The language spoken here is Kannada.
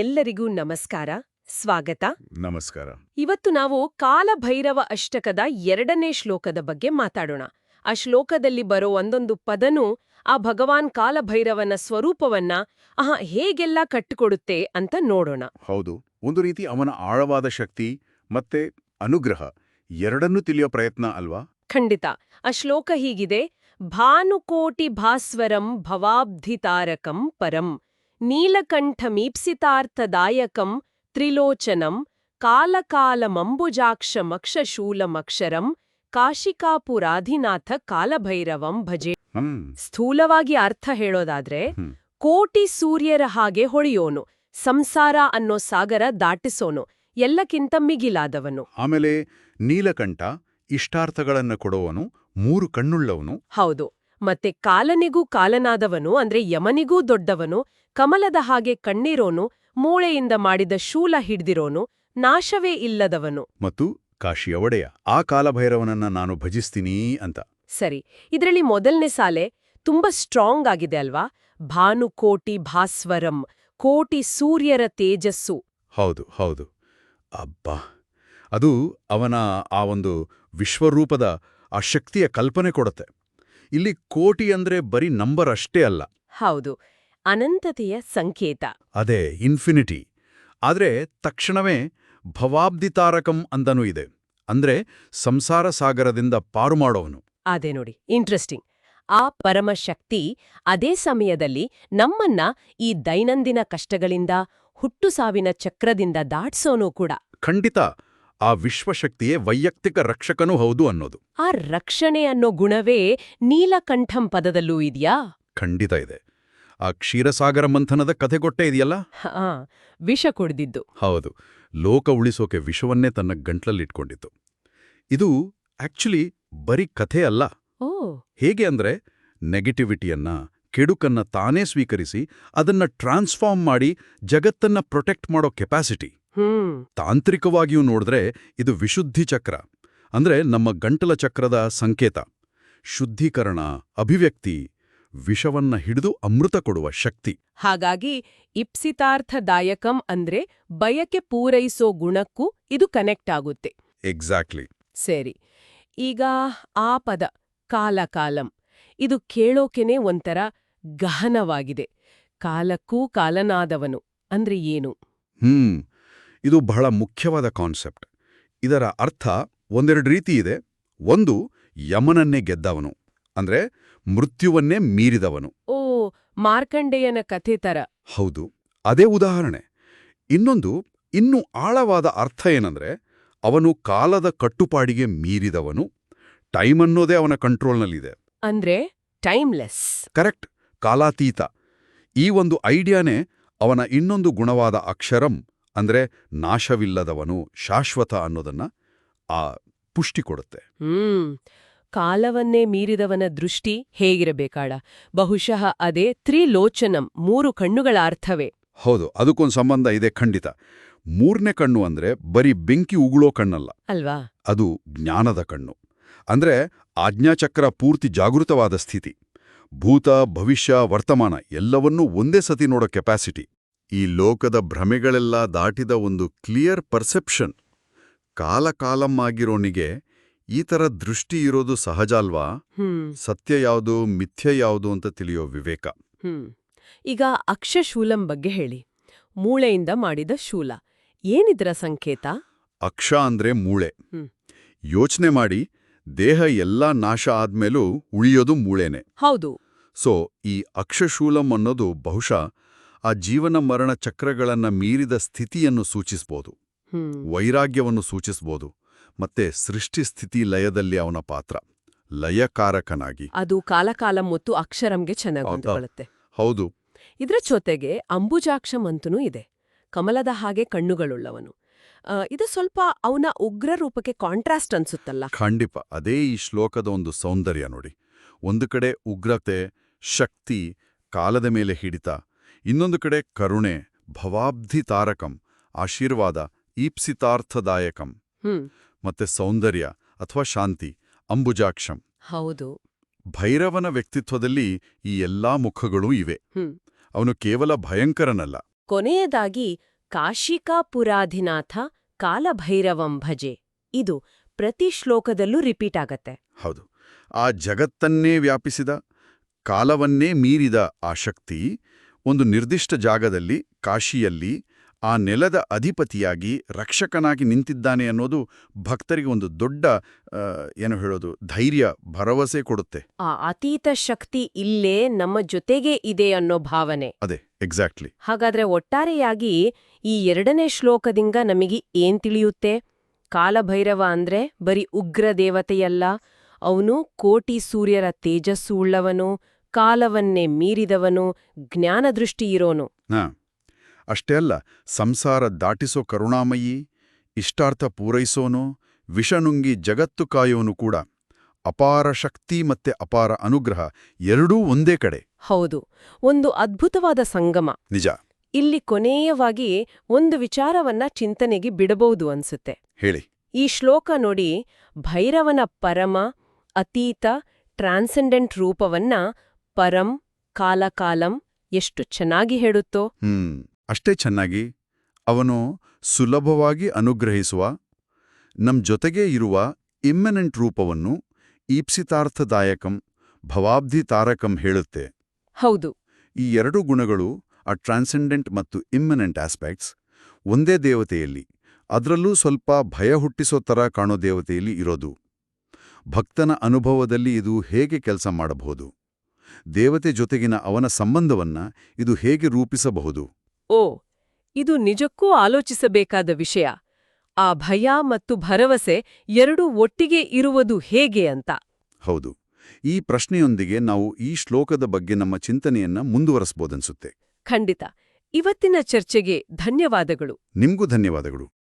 ಎಲ್ಲರಿಗೂ ನಮಸ್ಕಾರ ಸ್ವಾಗತ. ನಮಸ್ಕಾರ. ಇವತ್ತು ನಾವು ಕಾಲಭೈರವ ಅಷ್ಟಕದ ಎರಡನೇ ಶ್ಲೋಕದ ಬಗ್ಗೆ ಮಾತಾಡೋಣ. ಆ ಶ್ಲೋಕದಲ್ಲಿ ಬರೋ ಒಂದೊಂದು ಪದನೂ ಆ ಭಗವಾನ್ ಕಾಲಭೈರವನ ಸ್ವರೂಪವನ್ನ ಆಹಾ ಹೇಗೆಲ್ಲ ಕಟ್ಟಿಕೊಡುತ್ತೆ ಅಂತ ನೋಡೋಣ. ಹೌದು ಒಂದು ರೀತಿ ಅವನ ಆಳವಾದ ಶಕ್ತಿ ಮತ್ತೆ ಅನುಗ್ರಹ ಎರಡನ್ನೂ ತಿಳಿಯೋ ಪ್ರಯತ್ನ ಅಲ್ವಾ? ಖಂಡಿತ ಆ ಶ್ಲೋಕ ಹೀಗಿದೆ ಭಾನುಕೋಟಿ ಭಾಸ್ವರಂ ಭವಾಬ್ಧಿತಾರಕಂ ಪರಂ. ನೀಲಕಂಠಮೀಪ್ಸಿತಾರ್ಥದಾಯಕಂ ತ್ರಿಲೋಚನಂ ಕಾಲಕಾಲಮಂಬುಜಾಕ್ಷಮಕ್ಷಶೂಲಮಕ್ಷರಂ ಕಾಶಿಕಾಪುರಾಧಿನಾಥ ಕಾಲಭೈರವಂ ಭಜೆ ಸ್ಥೂಲವಾಗಿ ಅರ್ಥ ಹೇಳೋದಾದ್ರೆ ಕೋಟಿ ಸೂರ್ಯರ ಹಾಗೆ ಹೊಳೆಯೋನು ಸಂಸಾರ ಅನ್ನೋ ಸಾಗರ ದಾಟಿಸೋನು ಎಲ್ಲಕ್ಕಿಂತ ಮಿಗಿಲಾದವನು. ಆಮೇಲೆ ನೀಲಕಂಠ ಇಷ್ಟಾರ್ಥಗಳನ್ನ ಕೊಡುವನು ಮೂರು ಕಣ್ಣುಳ್ಳವನು. ಹೌದು. ಮತ್ತೆ ಕಾಲನಿಗೂ ಕಾಲನಾದವನು ಅಂದ್ರೆ ಯಮನಿಗೂ ದೊಡ್ಡವನು ಕಮಲದ ಹಾಗೆ ಕಣ್ಣೀರೋನು ಮೂಳೆಯಿಂದ ಮಾಡಿದ ಶೂಲ ಹಿಡ್ದಿರೋನು ನಾಶವೇ ಇಲ್ಲದವನು. ಮತ್ತು ಕಾಶಿಯ ಒಡೆಯ ಆ ಕಾಲಭೈರವನನ್ನ ನಾನು ಭಜಿಸ್ತೀನಿ ಅಂತ. ಸರಿ ಇದರಲ್ಲಿ ಮೊದಲನೇ ಸಾಲೆ ತುಂಬಾ ಸ್ಟ್ರಾಂಗ್ ಆಗಿದೆ ಅಲ್ವಾ? ಭಾನುಕೋಟಿ ಭಾಸ್ವರಂ ಕೋಟಿ ಸೂರ್ಯರ ತೇಜಸ್ಸು. ಹೌದು ಹೌದು. ಅಬ್ಬಾ! ಅದು ಅವನ ಆ ಒಂದು ವಿಶ್ವರೂಪದ ಆ ಶಕ್ತಿಯ ಕಲ್ಪನೆ ಕೊಡತ್ತೆ. ಇಲ್ಲಿ ಕೋಟಿ ಅಂದ್ರೆ ಬರೀ ನಂಬರ್ ಅಷ್ಟೇ ಅಲ್ಲ. ಹೌದು. ಅನಂತತೆಯ ಸಂಕೇತ. ಅದೇ ಇನ್ಫಿನಿಟಿ ಆದರೆ ತಕ್ಷಣವೇ ಭವಾಬ್ದಿತಾರಕಂ ಅಂತನೂ ಇದೆ. ಅಂದ್ರೆ ಸಂಸಾರ ಸಾಗರದಿಂದ ಪಾರು ಮಾಡೋವನು. ಅದೇ ನೋಡಿ ಇಂಟ್ರೆಸ್ಟಿಂಗ್ ಆ ಪರಮಶಕ್ತಿ ಅದೇ ಸಮಯದಲ್ಲಿ ನಮ್ಮನ್ನ ಈ ದೈನಂದಿನ ಕಷ್ಟಗಳಿಂದ ಹುಟ್ಟು ಸಾವಿನ ಚಕ್ರದಿಂದ ದಾಟ್ಸೋನೂ ಕೂಡ. ಖಂಡಿತ ಆ ವಿಶ್ವಶಕ್ತಿಯೇ ವೈಯಕ್ತಿಕ ರಕ್ಷಕನೂ ಹೌದು ಅನ್ನೋದು. ಆ ರಕ್ಷಣೆ ಅನ್ನೋ ಗುಣವೇ ನೀಲಕಂಠಂ ಪದದಲ್ಲೂ ಇದೆಯಾ? ಖಂಡಿತ ಇದೆ. ಆ ಕ್ಷೀರಸಾಗರ ಮಂಥನದ ಕಥೆಗೊಟ್ಟೆ ಇದೆಯಲ್ಲ? ಹಾ ವಿಷ ಕುಡ್ದಿದ್ದು. ಹೌದು. ಲೋಕ ಉಳಿಸೋಕೆ ವಿಷವನ್ನೇ ತನ್ನ ಗಂಟ್ಲಲ್ಲಿಟ್ಕೊಂಡಿತ್ತು. ಇದು ಆಕ್ಚುಲಿ ಬರೀ ಕಥೆ ಅಲ್ಲ. ಓ. ಹೇಗೆ ಅಂದ್ರೆ ನೆಗೆಟಿವಿಟಿಯನ್ನ ಕೆಡುಕನ್ನ ತಾನೇ ಸ್ವೀಕರಿಸಿ ಅದನ್ನ ಟ್ರಾನ್ಸ್ಫಾರ್ಮ್ ಮಾಡಿ ಜಗತ್ತನ್ನ ಪ್ರೊಟೆಕ್ಟ್ ಮಾಡೋ ಕೆಪಾಸಿಟಿ. ತಾಂತ್ರಿಕವಾಗಿಯೂ ನೋಡಿದ್ರೆ ಇದು ವಿಶುದ್ಧಿ ಚಕ್ರ. ಅಂದ್ರೆ ನಮ್ಮ ಗಂಟಲ ಚಕ್ರದ ಸಂಕೇತ. ಶುದ್ಧೀಕರಣ ಅಭಿವ್ಯಕ್ತಿ ವಿಷವನ್ನ ಹಿಡಿದು ಅಮೃತ ಕೊಡುವ ಶಕ್ತಿ. ಹಾಗಾಗಿ ಇಪ್ಸಿತಾರ್ಥದಾಯಕಂ ಅಂದ್ರೆ ಬಯಕೆ ಪೂರೈಸೋ ಗುಣಕ್ಕೂ ಇದು ಕನೆಕ್ಟ್ ಆಗುತ್ತೆ. ಎಕ್ಸಾಕ್ಟ್ಲಿ ಸರಿ ಈಗ ಆ ಪದ ಕಾಲಕಾಲಂ. ಇದು ಕೇಳೋಕೆನೆ ಒಂಥರ ಗಹನವಾಗಿದೆ. ಕಾಲಕ್ಕೂ ಕಾಲನಾದವನು ಅಂದ್ರೆ ಏನು? ಹ್ಮ್ ಇದು ಬಹಳ ಮುಖ್ಯವಾದ ಕಾನ್ಸೆಪ್ಟ್ ಇದರ ಅರ್ಥ ಒಂದೆರಡು ರೀತಿ ಇದೆ. ಒಂದು ಯಮನನ್ನೇ ಗೆದ್ದವನು. ಅಂದ್ರೆ ಮೃತ್ಯುವನ್ನೇ ಮೀರಿದವನು. ಓ ಮಾರ್ಕಂಡೇಯನ ಕಥೆ ತರ ಹೌದು ಅದೇ ಉದಾಹರಣೆ. ಇನ್ನೊಂದು ಇನ್ನೂ ಆಳವಾದ ಅರ್ಥ ಏನಂದ್ರೆ ಅವನು ಕಾಲದ ಕಟ್ಟುಪಾಡಿಗೆ ಮೀರಿದವನು ಟೈಮ್ ಅನ್ನೋದೇ ಅವನ ಕಂಟ್ರೋಲ್ನಲ್ಲಿದೆ. ಅಂದ್ರೆ ಟೈಮ್ಲೆಸ್. ಕರೆಕ್ಟ್ ಕಾಲಾತೀತ. ಈ ಒಂದು ಐಡಿಯಾನೇ ಅವನ ಇನ್ನೊಂದು ಗುಣವಾದ ಅಕ್ಷರಂ ಅಂದ್ರೆ ನಾಶವಿಲ್ಲದವನು ಶಾಶ್ವತ ಅನ್ನೋದನ್ನ ಆ ಪುಷ್ಟಿ ಕೊಡುತ್ತೆ. ಹ್ಮ್. ಕಾಲವನ್ನೇ ಮೀರಿದವನ ದೃಷ್ಟಿ ಹೇಗಿರಬೇಕಾಡ ಬಹುಶಃ ಅದೇ ತ್ರಿಲೋಚನಂ ಮೂರು ಕಣ್ಣುಗಳ ಅರ್ಥವೇ. ಹೌದು ಅದಕ್ಕೊಂದು ಸಂಬಂಧ ಇದೆ ಖಂಡಿತ. ಮೂರನೇ ಕಣ್ಣು ಅಂದ್ರೆ ಬರೀ ಬೆಂಕಿ ಉಗುಳೋ ಕಣ್ಣಲ್ಲ. ಅಲ್ವಾ? ಅದು ಜ್ಞಾನದ ಕಣ್ಣು. ಅಂದ್ರೆ ಆಜ್ಞಾಚಕ್ರ ಪೂರ್ತಿ ಜಾಗೃತವಾದ ಸ್ಥಿತಿ. ಭೂತ ಭವಿಷ್ಯ ವರ್ತಮಾನ ಎಲ್ಲವನ್ನೂ ಒಂದೇ ಸತಿ ನೋಡೋ ಕೆಪಾಸಿಟಿ ಈ ಲೋಕದ ಭ್ರಮೆಗಳೆಲ್ಲ ದಾಟಿದ ಒಂದು ಕ್ಲಿಯರ್ ಪರ್ಸೆಪ್ಷನ್. ಕಾಲಕಾಲಂ ಆಗಿರೋನಿಗೆ ಈ ಥರ ದೃಷ್ಟಿ ಇರೋದು ಸಹಜ ಅಲ್ವಾ? ಸತ್ಯ ಯಾವುದು ಮಿಥ್ಯ ಯಾವುದು ಅಂತ ತಿಳಿಯೋ ವಿವೇಕ. ಈಗ ಅಕ್ಷಶೂಲಂ ಬಗ್ಗೆ ಹೇಳಿ. ಮೂಳೆಯಿಂದ ಮಾಡಿದ ಶೂಲ. ಏನಿದ್ರ ಸಂಕೇತ? ಅಕ್ಷ ಅಂದ್ರೆ ಮೂಳೆ. ಯೋಚನೆ ಮಾಡಿ ದೇಹ ಎಲ್ಲಾ ನಾಶ ಆದ್ಮೇಲೂ ಉಳಿಯೋದು ಮೂಳೆನೆ. ಹೌದು. ಸೊ ಈ ಅಕ್ಷಶೂಲಂ ಅನ್ನೋದು ಬಹುಶಃ ಆ ಜೀವನ ಮರಣ ಚಕ್ರಗಳನ್ನ ಮೀರಿದ ಸ್ಥಿತಿಯನ್ನು ಸೂಚಿಸ್ಬೋದು. ವೈರಾಗ್ಯವನ್ನು ಸೂಚಿಸ್ಬೋದು. ಮತ್ತೆ ಸೃಷ್ಟಿ ಸ್ಥಿತಿ ಲಯದಲ್ಲಿ ಅವನ ಪಾತ್ರ. ಲಯಕಾರಕನಾಗಿ. ಅದು ಕಾಲಕಾಲ ಮತ್ತು ಅಕ್ಷರಂಗೆ ಚೆನ್ನಾಗಿ ಹೌದಾ? ಹೊಂದಿಕೊಳ್ಳುತ್ತೆ ಹೌದು. ಇದರ ಜೊತೆಗೆ ಅಂಬುಜಾಕ್ಷ ಮಂತನೂ ಇದೆ. ಕಮಲದ ಹಾಗೆ ಕಣ್ಣುಗಳುಳ್ಳವನು. ಇದು ಸ್ವಲ್ಪ ಅವನ ಉಗ್ರ ರೂಪಕ್ಕೆ ಕಾಂಟ್ರಾಸ್ಟ್ ಅನ್ಸುತ್ತಲ್ಲ? ಖಂಡಿತ ಅದೇ ಈ ಶ್ಲೋಕದ ಒಂದು ಸೌಂದರ್ಯ ನೋಡಿ. ಒಂದು ಕಡೆ ಉಗ್ರತೆ ಶಕ್ತಿ ಕಾಲದ ಮೇಲೆ ಹಿಡಿತ ಇನ್ನೊಂದು ಕಡೆ ಕರುಣೆ ಭವಾಬ್ಧಿ ತಾರಕಂ ಆಶೀರ್ವಾದ ಈಪ್ಸಿತಾರ್ಥದಾಯಕಂ. ಹ್ಮ್. ಮತ್ತೆ ಸೌಂದರ್ಯ ಅಥವಾ ಶಾಂತಿ ಅಂಬುಜಾಕ್ಷಂ. ಹೌದು. ಭೈರವನ ವ್ಯಕ್ತಿತ್ವದಲ್ಲಿ ಈ ಎಲ್ಲಾ ಮುಖಗಳೂ ಇವೆ. ಅವನು ಕೇವಲ ಭಯಂಕರನಲ್ಲ. ಕೊನೆಯದಾಗಿ ಕಾಶಿಕಾಪುರಾಧಿನಾಥ ಕಾಲಭೈರವಂ ಭಜೆ. ಇದು ಪ್ರತಿ ಶ್ಲೋಕದಲ್ಲೂ ರಿಪೀಟ್ ಆಗತ್ತೆ. ಹೌದು. ಆ ಜಗತ್ತನ್ನೇ ವ್ಯಾಪಿಸಿದ ಕಾಲವನ್ನೇ ಮೀರಿದ ಆ ಶಕ್ತಿ ಒಂದು ನಿರ್ದಿಷ್ಟ ಜಾಗದಲ್ಲಿ ಕಾಶಿಯಲ್ಲಿ ಆ ನೆಲದ ಅಧಿಪತಿಯಾಗಿ ರಕ್ಷಕನಾಗಿ ನಿಂತಿದ್ದಾನೆ ಅನ್ನೋದು ಭಕ್ತರಿಗೆ ಒಂದು ದೊಡ್ಡ ಏನು ಹೇಳೋದು ಧೈರ್ಯ ಭರವಸೆ ಕೊಡುತ್ತೆ. ಆ ಅತೀತ ಶಕ್ತಿ ಇಲ್ಲೇ ನಮ್ಮ ಜೊತೆಗೆ ಇದೆ ಅನ್ನೋ ಭಾವನೆ. ಅದೇ ಎಕ್ಸಾಕ್ಟ್ಲಿ ಹಾಗಾದ್ರೆ ಒಟ್ಟಾರೆಯಾಗಿ ಈ ಎರಡನೇ ಶ್ಲೋಕದಿಂದ ನಮಗೆ ಏನ್ ತಿಳಿಯುತ್ತೆ? ಕಾಲಭೈರವ ಅಂದ್ರೆ ಬರೀ ಉಗ್ರ ದೇವತೆಯಲ್ಲ ಅವನು ಕೋಟಿ ಸೂರ್ಯರ ತೇಜಸ್ಸು ಉಳ್ಳವನು ಕಾಲವನ್ನೇ ಮೀರಿದವನು ಜ್ಞಾನದೃಷ್ಟಿ ಇರೋನು. ಅಷ್ಟೇ ಅಲ್ಲ ಸಂಸಾರ ದಾಟಿಸೋ ಕರುಣಾಮಯಿ ಇಷ್ಟಾರ್ಥ ಪೂರೈಸೋನು ವಿಷನುಂಗಿ ಜಗತ್ತು ಕಾಯೋನು ಕೂಡ ಅಪಾರ ಶಕ್ತಿ ಮತ್ತೆ ಅಪಾರ ಅನುಗ್ರಹ ಎರಡೂ ಒಂದೇ ಕಡೆ. ಹೌದು ಒಂದು ಅದ್ಭುತವಾದ ಸಂಗಮ. ನಿಜ. ಇಲ್ಲಿ ಕೊನೆಯವಾಗಿ ಒಂದು ವಿಚಾರವನ್ನ ಚಿಂತನೆಗೆ ಬಿಡಬಹುದು ಅನ್ಸುತ್ತೆ. ಹೇಳಿ. ಈ ಶ್ಲೋಕ ನೋಡಿ ಭೈರವನ ಪರಮ ಅತೀತ ಟ್ರಾನ್ಸೆಂಡೆಂಟ್ ರೂಪವನ್ನ ಪರಂ ಕಾಲಕಾಲಂ ಎಷ್ಟು ಚೆನ್ನಾಗಿ ಹೇಳುತ್ತೋ. ಹ್ಮ್. ಅಷ್ಟೇ ಚೆನ್ನಾಗಿ ಅವನು ಸುಲಭವಾಗಿ ಅನುಗ್ರಹಿಸುವ ನಮ್ಮ ಜೊತೆಗೇ ಇರುವ ಇಮ್ಮೆನೆಂಟ್ ರೂಪವನ್ನು ಈಪ್ಸಿತಾರ್ಥದಾಯಕಂ ಭವಾಬ್ಧಿ ತಾರಕಂ ಹೇಳುತ್ತೆ. ಹೌದು. ಈ ಎರಡು ಗುಣಗಳು ಆ ಟ್ರಾನ್ಸೆಂಡೆಂಟ್ ಮತ್ತು ಇಮ್ಮೆನೆಂಟ್ ಆಸ್ಪೆಕ್ಟ್ಸ್ ಒಂದೇ ದೇವತೆಯಲ್ಲಿ ಅದರಲ್ಲೂ ಸ್ವಲ್ಪ ಭಯ ಹುಟ್ಟಿಸೋ ಥರ ಕಾಣೋ ದೇವತೆಯಲ್ಲಿ ಇರೋದು. ಭಕ್ತನ ಅನುಭವದಲ್ಲಿ ಇದು ಹೇಗೆ ಕೆಲಸ ಮಾಡಬಹುದು? ದೇವತೆ ಜೊತೆಗಿನ ಅವನ ಸಂಬಂಧವನ್ನ ಇದು ಹೇಗೆ ರೂಪಿಸಬಹುದು? ಓ ಇದು ನಿಜಕ್ಕೂ ಆಲೋಚಿಸಬೇಕಾದ ವಿಷಯ. ಆ ಭಯ ಮತ್ತು ಭರವಸೆ ಎರಡೂ ಒಟ್ಟಿಗೆ ಇರುವುದು ಹೇಗೆ ಅಂತ. ಹೌದು ಈ ಪ್ರಶ್ನೆಯೊಂದಿಗೆ ನಾವು ಈ ಶ್ಲೋಕದ ಬಗ್ಗೆ ನಮ್ಮ ಚಿಂತನೆಯನ್ನ ಮುಂದುವರೆಸ್ಬೋದನ್ಸುತ್ತೆ ಖಂಡಿತ. ಇವತ್ತಿನ ಚರ್ಚೆಗೆ ಧನ್ಯವಾದಗಳು. ನಿಮ್ಗೂ ಧನ್ಯವಾದಗಳು.